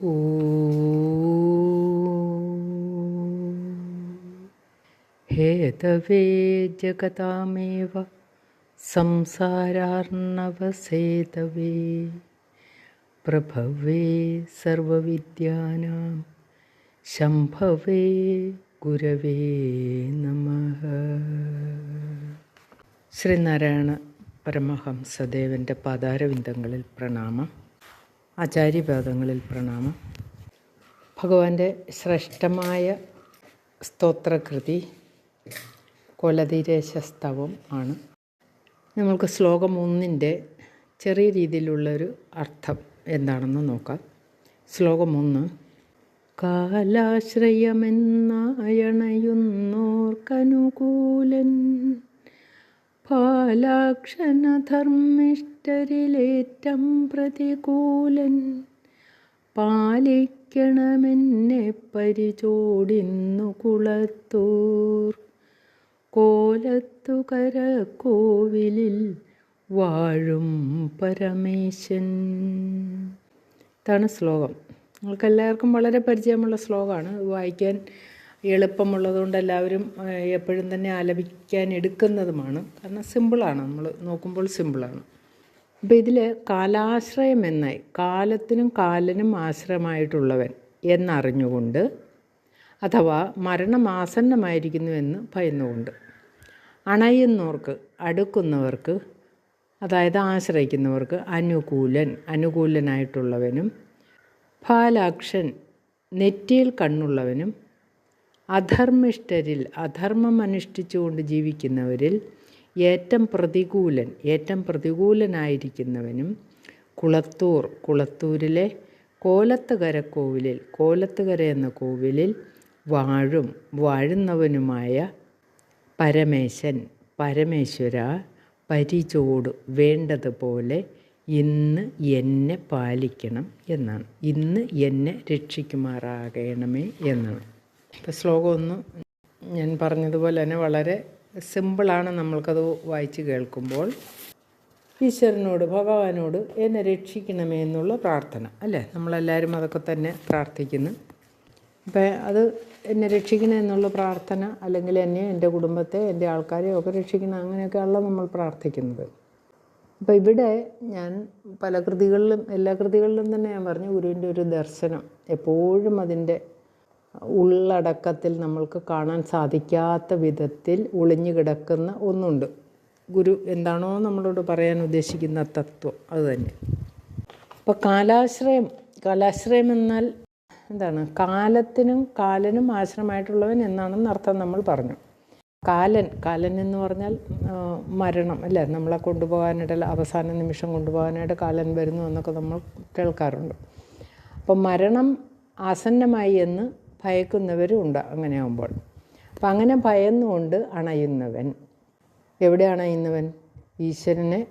ഓ ജഗതാമേവ സംസാരാർണവസേതവേ പ്രഭവേ സർവവിദ്യാനാം ശംഭവേ ഗുരവേ നമ ശ്രീനാരായണ പരമഹംസദേവന്റെ പാതാരവിന്ദങ്ങളിൽ പ്രണാമം. ആചാര്യപാദങ്ങളിൽ പ്രണാമം. ഭഗവാന്റെ ശ്രേഷ്ഠമായ സ്തോത്രകൃതി കൊലതിരേശസ്തവം ആണ്. നമ്മൾക്ക് ശ്ലോകം ഒന്നിന്റെ ചെറിയ രീതിയിലുള്ളൊരു അർത്ഥം എന്താണെന്ന് നോക്കാം. ശ്ലോകം ഒന്ന് കാലാശ്രയമെന്നായണയുന്നോർക്കനുകൂലൻ പാലാക്ഷണധർമ്മിഷ്ടരിലേറ്റം പ്രതികൂലൻ പാലിക്കണമെന്നെ പരിചോടിന്നു കുളത്തൂർ. കോലത്തുകര കോവിലിൽ വാഴും പരമേശൻ. ഇതാണ് ശ്ലോകം. നിങ്ങൾക്കെല്ലാവർക്കും വളരെ പരിചയമുള്ള ശ്ലോകമാണ്. വായിക്കാൻ എളുപ്പമുള്ളതുകൊണ്ട് എല്ലാവരും എപ്പോഴും തന്നെ ആലപിക്കാൻ എടുക്കുന്നതുമാണ്. കാരണം സിമ്പിളാണ്. നമ്മൾ നോക്കുമ്പോൾ സിമ്പിളാണ്. അപ്പം ഇതിൽ കാലാശ്രയം എന്നായി. കാലത്തിനും കാലനും ആശ്രയമായിട്ടുള്ളവൻ എന്നറിഞ്ഞുകൊണ്ട് അഥവാ മരണമാസന്നമായിരിക്കുന്നുവെന്ന് ഭയന്നുകൊണ്ട് അണയുന്നവർക്ക് അടുക്കുന്നവർക്ക് അതായത് ആശ്രയിക്കുന്നവർക്ക് അനുകൂലൻ അനുകൂലനായിട്ടുള്ളവനും ഫാലാക്ഷൻ നെറ്റിയിൽ കണ്ണുള്ളവനും അധർമ്മിഷ്ഠരിൽ അധർമ്മം അനുഷ്ഠിച്ചുകൊണ്ട് ജീവിക്കുന്നവരിൽ ഏറ്റം പ്രതികൂലൻ ഏറ്റം പ്രതികൂലനായിരിക്കുന്നവനും കുളത്തൂർ കുളത്തൂരിലെ കോലത്തുകര കോവിലിൽ കോലത്തുകര എന്ന കോവിലിൽ വാഴും വാഴുന്നവനുമായ പരമേശൻ പരമേശ്വര പരിചോട് വേണ്ടതുപോലെ ഇന്ന് എന്നെ പാലിക്കണം എന്നാണ്. ഇന്ന് എന്നെ രക്ഷിക്കുമാറാകണമേ എന്നാണ്. ഇപ്പോൾ ശ്ലോകം ഒന്ന്. ഞാൻ പറഞ്ഞതുപോലെ തന്നെ വളരെ സിമ്പിളാണ് നമ്മൾക്കത് വായിച്ച് കേൾക്കുമ്പോൾ. ഈശ്വരനോട് ഭഗവാനോട് എന്നെ രക്ഷിക്കണമേ എന്നുള്ള പ്രാർത്ഥന അല്ലേ? നമ്മളെല്ലാവരും അതൊക്കെ തന്നെ പ്രാർത്ഥിക്കുന്നു. അപ്പം അത് എന്നെ രക്ഷിക്കണം എന്നുള്ള പ്രാർത്ഥന അല്ലെങ്കിൽ എന്നെ എന്റെ കുടുംബത്തെ എന്റെ ആൾക്കാരെയും ഒക്കെ രക്ഷിക്കണം അങ്ങനെയൊക്കെയുള്ള നമ്മൾ പ്രാർത്ഥിക്കുന്നത്. അപ്പോൾ ഇവിടെ ഞാൻ പല കൃതികളിലും എല്ലാ കൃതികളിലും തന്നെ ഞാൻ പറഞ്ഞു ഗുരുവിന്റെ ഒരു ദർശനം. എപ്പോഴും അതിന്റെ ഉള്ളടക്കത്തിൽ നമ്മൾക്ക് കാണാൻ സാധിക്കാത്ത വിധത്തിൽ ഒളിഞ്ഞു കിടക്കുന്ന ഒന്നുണ്ട്. ഗുരു എന്താണോ നമ്മളോട് പറയാൻ ഉദ്ദേശിക്കുന്ന തത്വം അത് തന്നെ. അപ്പോൾ കാലാശ്രയം കാലാശ്രയം എന്നാൽ എന്താണ്? കാലത്തിനും കാലനും ആശ്രമമായിട്ടുള്ളവൻ എന്നാണെന്ന് അർത്ഥം നമ്മൾ പറഞ്ഞു. കാലൻ കാലൻ എന്ന് പറഞ്ഞാൽ മരണം അല്ലേ? നമ്മളെ കൊണ്ടുപോകാനായിട്ട് അവസാന നിമിഷം കൊണ്ടുപോകാനായിട്ട് കാലൻ വരുന്നു എന്നൊക്കെ നമ്മൾ കേൾക്കാറുണ്ട്. അപ്പം മരണം ആസന്നമായി എന്ന് ഭയക്കുന്നവരും ഉണ്ട് അങ്ങനെ അപ്പം അങ്ങനെ ഭയന്നുകൊണ്ട് അണയുന്നവൻ. എവിടെ അണയുന്നവൻ? ഈശ്വരനെ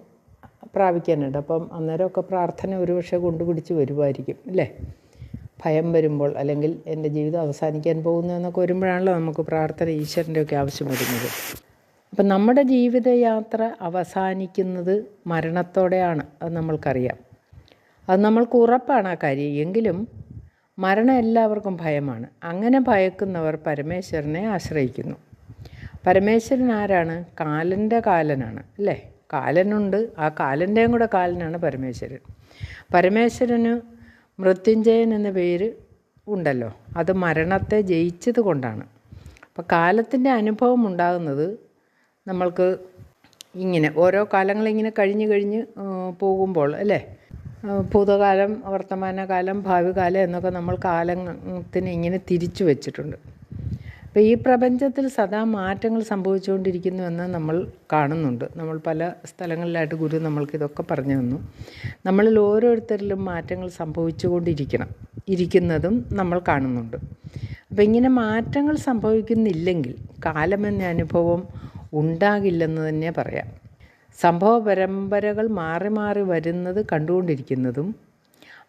പ്രാപിക്കാനുണ്ട് അപ്പം അന്നേരമൊക്കെ പ്രാർത്ഥന ഒരുപക്ഷെ കൊണ്ടുപിടിച്ച് വരുമായിരിക്കും അല്ലേ? ഭയം വരുമ്പോൾ അല്ലെങ്കിൽ എന്റെ ജീവിതം അവസാനിക്കാൻ പോകുന്നു എന്നൊക്കെ വരുമ്പോഴാണല്ലോ നമുക്ക് പ്രാർത്ഥന ഈശ്വരന്റെയൊക്കെ ആവശ്യം വരുന്നത്. അപ്പം നമ്മുടെ ജീവിതയാത്ര അവസാനിക്കുന്നത് മരണത്തോടെയാണ് അത് നമ്മൾക്കറിയാം. അത് നമ്മൾക്ക് ഉറപ്പാണ് ആ കാര്യം. എങ്കിലും മരണം എല്ലാവർക്കും ഭയമാണ്. അങ്ങനെ ഭയക്കുന്നവർ പരമേശ്വരനെ ആശ്രയിക്കുന്നു. പരമേശ്വരൻ ആരാണ്? കാലന്റെ കാലനാണ് അല്ലേ? കാലനുണ്ട്. ആ കാലന്റെയും കൂടെ കാലനാണ് പരമേശ്വരൻ. പരമേശ്വരന് മൃത്യുഞ്ജയൻ എന്ന പേര് ഉണ്ടല്ലോ. അത് മരണത്തെ ജയിച്ചത് കൊണ്ടാണ്. അപ്പോൾ കാലത്തിന്റെ അനുഭവം ഉണ്ടാകുന്നത് നമ്മൾക്ക് ഇങ്ങനെ ഓരോ കാലങ്ങളിങ്ങനെ കഴിഞ്ഞ് കഴിഞ്ഞ് പോകുമ്പോൾ അല്ലേ? ഭൂതകാലം വർത്തമാനകാലം ഭാവികാലം എന്നൊക്കെ നമ്മൾ കാലത്തിന് ഇങ്ങനെ തിരിച്ചു വച്ചിട്ടുണ്ട്. അപ്പോൾ ഈ പ്രപഞ്ചത്തിൽ സദാ മാറ്റങ്ങൾ സംഭവിച്ചുകൊണ്ടിരിക്കുന്നുവെന്ന് നമ്മൾ കാണുന്നുണ്ട്. നമ്മൾ പല സ്ഥലങ്ങളിലായിട്ട് ഗുരു നമ്മൾക്ക് ഇതൊക്കെ പറഞ്ഞു തന്നു. നമ്മളിൽ ഓരോരുത്തരിലും മാറ്റങ്ങൾ സംഭവിച്ചുകൊണ്ടിരിക്കണം ഇരിക്കുന്നതും നമ്മൾ കാണുന്നുണ്ട്. അപ്പോൾ ഇങ്ങനെ മാറ്റങ്ങൾ സംഭവിക്കുന്നില്ലെങ്കിൽ കാലമെന്ന അനുഭവം ഉണ്ടാകില്ലെന്ന് തന്നെ പറയാം. സംഭവ പരമ്പരകൾ മാറി മാറി വരുന്നത് കണ്ടുകൊണ്ടിരിക്കുന്നതും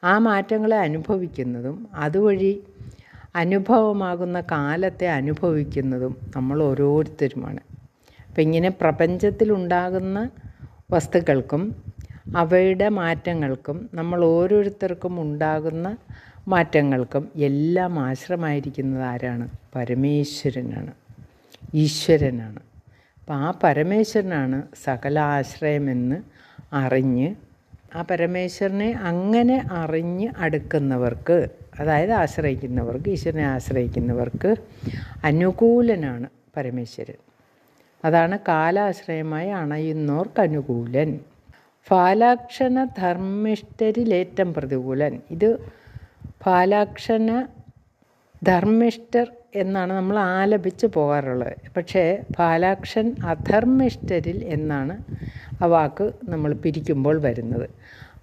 ആ മാറ്റങ്ങളെ അനുഭവിക്കുന്നതും അതുവഴി അനുഭവമാകുന്ന കാലത്തെ അനുഭവിക്കുന്നതും നമ്മൾ ഓരോരുത്തരുമാണ്. അപ്പം ഇങ്ങനെ പ്രപഞ്ചത്തിലുണ്ടാകുന്ന വസ്തുക്കൾക്കും അവയുടെ മാറ്റങ്ങൾക്കും നമ്മൾ ഓരോരുത്തർക്കും ഉണ്ടാകുന്ന മാറ്റങ്ങൾക്കും എല്ലാം ആശ്രമായിരിക്കുന്നത് ആരാണ്? പരമേശ്വരനാണ് ഈശ്വരനാണ്. അപ്പം ആ പരമേശ്വരനാണ് സകല ആശ്രയമെന്ന് അറിഞ്ഞ് ആ പരമേശ്വരനെ അങ്ങനെ അറിഞ്ഞ് അടുക്കുന്നവർക്ക് അതായത് ആശ്രയിക്കുന്നവർക്ക് ഈശ്വരനെ ആശ്രയിക്കുന്നവർക്ക് അനുകൂലനാണ് പരമേശ്വരൻ. അതാണ് കാലാശ്രയമായി അണയുന്നവർക്ക് അനുകൂലൻ. ഫാലാക്ഷണ ധർമ്മിഷ്ഠരിലേറ്റം പ്രതികൂലൻ. ഇത് ഫാലാക്ഷണ ധർമ്മിഷ്ഠർ എന്നാണ് നമ്മൾ ആലപിച്ച് പോകാറുള്ളത്. പക്ഷേ ഫാലാക്ഷൻ അധർമ്മിഷ്ഠരിൽ എന്നാണ് ആ വാക്ക് നമ്മൾ പിരിക്കുമ്പോൾ വരുന്നത്.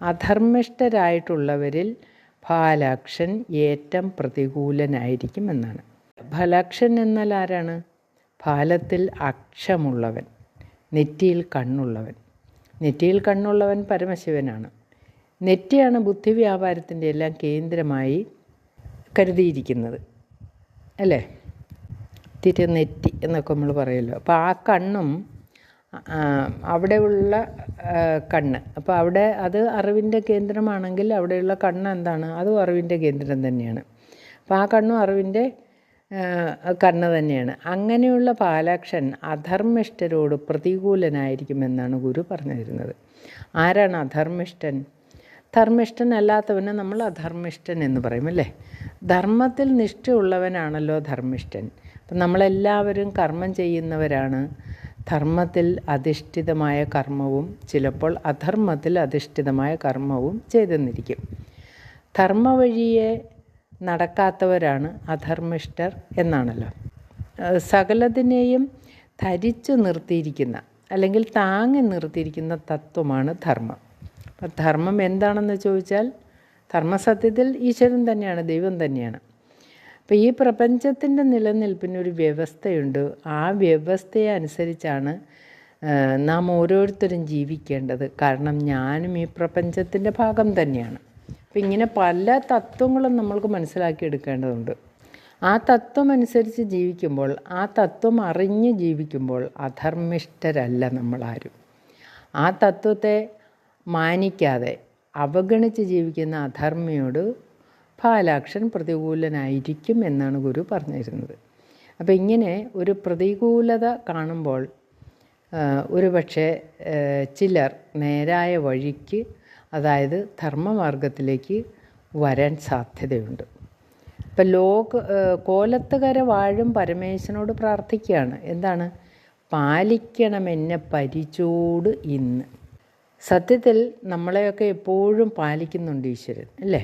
അധർമ്മിഷ്ഠരായിട്ടുള്ളവരിൽ ഫാലാക്ഷൻ ഏറ്റം പ്രതികൂലനായിരിക്കും എന്നാണ്. ഫലാക്ഷൻ എന്നാൽ ആരാണ്? ഫാലത്തിൽ അക്ഷമുള്ളവൻ നെറ്റിയിൽ കണ്ണുള്ളവൻ. നെറ്റിയിൽ കണ്ണുള്ളവൻ പരമശിവനാണ്. നെറ്റിയാണ് ബുദ്ധി വ്യാപാരത്തിന്റെ എല്ലാം കേന്ദ്രമായി കരുതിയിരിക്കുന്നത്. അല്ലേ? തിരുനെറ്റി എന്നൊക്കെ നമ്മൾ പറയുമല്ലോ അപ്പോൾ ആ കണ്ണും അവിടെയുള്ള കണ്ണ്. അപ്പോൾ അവിടെ അത് അറിവിന്റെ കേന്ദ്രമാണെങ്കിൽ അവിടെയുള്ള കണ്ണ് എന്താണ്? അതും അറിവിന്റെ കേന്ദ്രം തന്നെയാണ്. അപ്പോൾ ആ കണ്ണും അറിവിന്റെ കണ്ണ് തന്നെയാണ്. അങ്ങനെയുള്ള പാലാക്ഷൻ അധർമ്മിഷ്ഠരോട് പ്രതികൂലനായിരിക്കുമെന്നാണ് ഗുരു പറഞ്ഞു തരുന്നത് ആരാണ് അധർമ്മിഷ്ഠൻ? ധർമ്മിഷ്ഠനല്ലാത്തവനെ നമ്മൾ അധർമ്മിഷ്ഠൻ എന്ന് പറയും അല്ലേ? ധർമ്മത്തിൽ നിഷ്ഠയുള്ളവനാണല്ലോ ധർമ്മിഷ്ഠൻ. അപ്പം നമ്മളെല്ലാവരും കർമ്മം ചെയ്യുന്നവരാണ്. ധർമ്മത്തിൽ അധിഷ്ഠിതമായ കർമ്മവും ചിലപ്പോൾ അധർമ്മത്തിൽ അധിഷ്ഠിതമായ കർമ്മവും ചെയ്തെന്നിരിക്കും. ധർമ്മ വഴിയെ നടക്കാത്തവരാണ് അധർമ്മിഷ്ഠർ എന്നാണല്ലോ. സകലതിനെയും ധരിച്ചു നിർത്തിയിരിക്കുന്ന അല്ലെങ്കിൽ താങ്ങി നിർത്തിയിരിക്കുന്ന തത്വമാണ് ധർമ്മം. അപ്പം ധർമ്മം എന്താണെന്ന് ചോദിച്ചാൽ ധർമ്മസത്യത്തിൽ ഈശ്വരൻ തന്നെയാണ് ദൈവം തന്നെയാണ്. അപ്പോൾ ഈ പ്രപഞ്ചത്തിന്റെ നിലനിൽപ്പിന് ഒരു വ്യവസ്ഥയുണ്ട്. ആ വ്യവസ്ഥയെ അനുസരിച്ചാണ് നാം ഓരോരുത്തരും ജീവിക്കേണ്ടത്. കാരണം ഞാനും ഈ പ്രപഞ്ചത്തിന്റെ ഭാഗം തന്നെയാണ്. അപ്പം ഇങ്ങനെ പല തത്വങ്ങളും നമ്മൾക്ക് മനസ്സിലാക്കിയെടുക്കേണ്ടതുണ്ട് ആ തത്വം അനുസരിച്ച് ജീവിക്കുമ്പോൾ ആ തത്വം അറിഞ്ഞ് ജീവിക്കുമ്പോൾ അധർമ്മിഷ്ഠരല്ല നമ്മളാരും. ആ തത്വത്തെ മാനിക്കാതെ അവഗണിച്ച് ജീവിക്കുന്ന അധർമ്മിയോട് ഫാലാക്ഷൻ പ്രതികൂലനായിരിക്കും എന്നാണ് ഗുരു പറഞ്ഞിരുന്നത്. അപ്പോൾ ഇങ്ങനെ ഒരു പ്രതികൂലത കാണുമ്പോൾ ഒരു പക്ഷേ ചിലർ നേരായ വഴിക്ക് അതായത് ധർമ്മമാർഗത്തിലേക്ക് വരാൻ സാധ്യതയുണ്ട്. ഇപ്പം ലോക കോലത്തുകര വാഴും പരമേശ്വരനോട് പ്രാർത്ഥിക്കുകയാണ്. എന്താണ്? പാലിക്കണമെന്നെ പരിചോട് ഇന്ന്. സത്യത്തിൽ നമ്മളെയൊക്കെ എപ്പോഴും പാലിക്കുന്നുണ്ട് ഈശ്വരൻ അല്ലേ?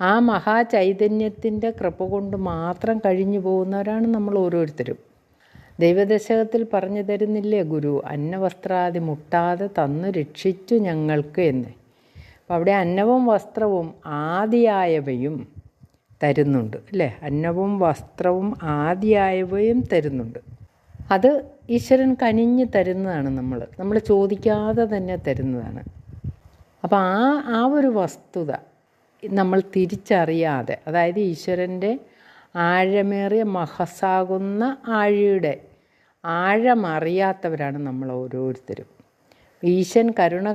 ആ മഹാചൈതന്യത്തിന്റെ കൃപ കൊണ്ട് മാത്രം കഴിഞ്ഞു പോകുന്നവരാണ് നമ്മൾ ഓരോരുത്തരും. ദൈവദശകത്തിൽ പറഞ്ഞു തരുന്നില്ലേ ഗുരു അന്നവസ്ത്രാദി മുട്ടാതെ തന്നു രക്ഷിച്ചു ഞങ്ങൾക്ക് എന്ന്. അപ്പോൾ അവിടെ അന്നവും വസ്ത്രവും ആദിയായവയും തരുന്നുണ്ട് അല്ലേ? അന്നവും വസ്ത്രവും ആദിയായവയും തരുന്നുണ്ട്. അത് ഈശ്വരൻ കനിഞ്ഞ് തരുന്നതാണ് നമ്മൾ നമ്മൾ ചോദിക്കാതെ തന്നെ തരുന്നതാണ്. അപ്പോൾ ആ ആ ഒരു വസ്തുത നമ്മൾ തിരിച്ചറിയാതെ അതായത് ഈശ്വരന്റെ ആഴമേറിയ മഹസാകുന്ന ആഴിയുടെ ആഴമറിയാത്തവരാണ് നമ്മൾ ഓരോരുത്തരും. ഈശൻ കരുണ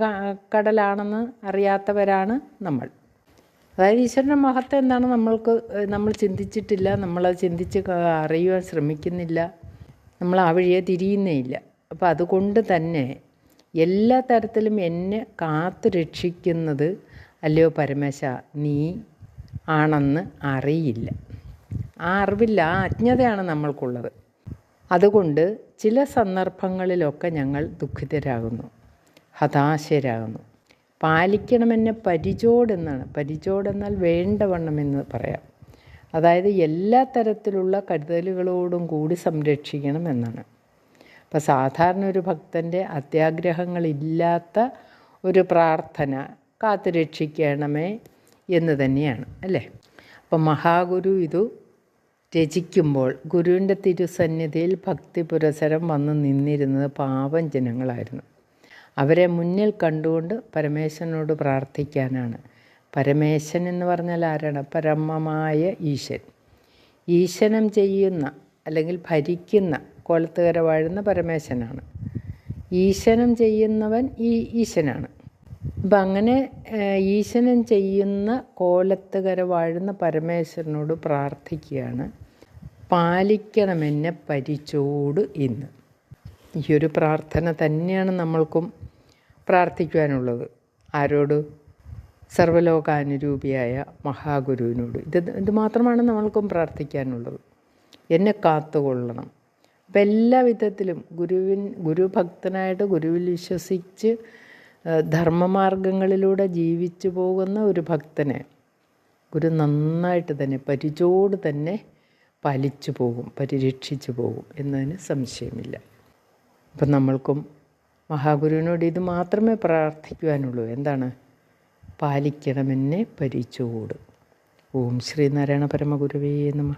കടലാണെന്ന് അറിയാത്തവരാണ് നമ്മൾ. അതായത് ഈശ്വരന്റെ മഹത്വം എന്താണ്? നമ്മൾക്ക് നമ്മൾ ചിന്തിച്ചിട്ടില്ല നമ്മളത് ചിന്തിച്ച് അറിയുവാൻ ശ്രമിക്കുന്നില്ല. നമ്മൾ ആ വഴിയെ തിരിയുന്നേ ഇല്ല. അപ്പോൾ അതുകൊണ്ട് തന്നെ എല്ലാ തരത്തിലും എന്നെ കാത്തു രക്ഷിക്കുന്നത് അല്ലയോ പരമേശ നീ ആണെന്ന് അറിയില്ല. ആ അറിവില്ല ആ അജ്ഞതയാണ് നമ്മൾക്കുള്ളത്. അതുകൊണ്ട് ചില സന്ദർഭങ്ങളിലൊക്കെ ഞങ്ങൾ ദുഃഖിതരാകുന്നു ഹതാശരാകുന്നു. പാലിക്കണമെന്നെ പരിചോടെന്നാണ്. പരിചോടെന്നാൽ വേണ്ടവണ്ണം എന്ന് പറയാം. അതായത് എല്ലാ തരത്തിലുള്ള കരുതലുകളോടും കൂടി സംരക്ഷിക്കണം എന്നാണ്. അപ്പോൾ സാധാരണ ഒരു ഭക്തന്റെ അത്യാഗ്രഹങ്ങളില്ലാത്ത ഒരു പ്രാർത്ഥന കാത്തു രക്ഷിക്കണമേ എന്ന് തന്നെയാണ് അല്ലേ? അപ്പം മഹാഗുരു ഇതു രചിക്കുമ്പോൾ ഗുരുവിന്റെ തിരുസന്നിധിയിൽ ഭക്തി പുരസരം വന്ന് നിന്നിരുന്നത് പാവം ജനങ്ങളായിരുന്നു. അവരെ മുന്നിൽ കണ്ടുകൊണ്ട് പരമേശ്വരനോട് പ്രാർത്ഥിക്കാനാണ്. പരമേശൻ എന്ന് പറഞ്ഞാൽ ആരാണ്? പരമമായ ഈശൻ. ഈശനം ചെയ്യുന്ന അല്ലെങ്കിൽ ഭരിക്കുന്ന കോലത്തുകര വാഴുന്ന പരമേശനാണ്. ഈശനം ചെയ്യുന്നവൻ ഈ ഈശനാണ്. അപ്പം അങ്ങനെ ഈശനം ചെയ്യുന്ന കോലത്തുകര വാഴുന്ന പരമേശ്വരനോട് പ്രാർത്ഥിക്കുകയാണ്. പാലിക്കണമെന്നെ പരിചോട് ഇന്ന്. ഈ ഒരു പ്രാർത്ഥന തന്നെയാണ് നമ്മൾക്കും പ്രാർത്ഥിക്കുവാനുള്ളത്. ആരോട്? സർവലോകാനുരൂപിയായ മഹാഗുരുവിനോട്. ഇത് ഇത് മാത്രമാണ് നമ്മൾക്കും പ്രാർത്ഥിക്കാനുള്ളത്. എന്നെ കാത്തുകൊള്ളണം. അപ്പം എല്ലാ വിധത്തിലും ഗുരുവിൻ ഗുരുഭക്തനായിട്ട് ഗുരുവിൽ വിശ്വസിച്ച് ധർമ്മമാർഗങ്ങളിലൂടെ ജീവിച്ചു പോകുന്ന ഒരു ഭക്തനെ ഗുരു നന്നായിട്ട് തന്നെ പരിചോട് തന്നെ പാലിച്ചു പോകും പരിരക്ഷിച്ചു പോകും എന്നതിന് സംശയമില്ല. അപ്പം നമ്മൾക്കും മഹാഗുരുവിനോട് ഇത് മാത്രമേ പ്രാർത്ഥിക്കുവാനുള്ളൂ. എന്താണ്? പാലിക്കണമെന്നെ പരിചോട്. ഓം ശ്രീനാരായണ പരമഗുരുവേ നമ.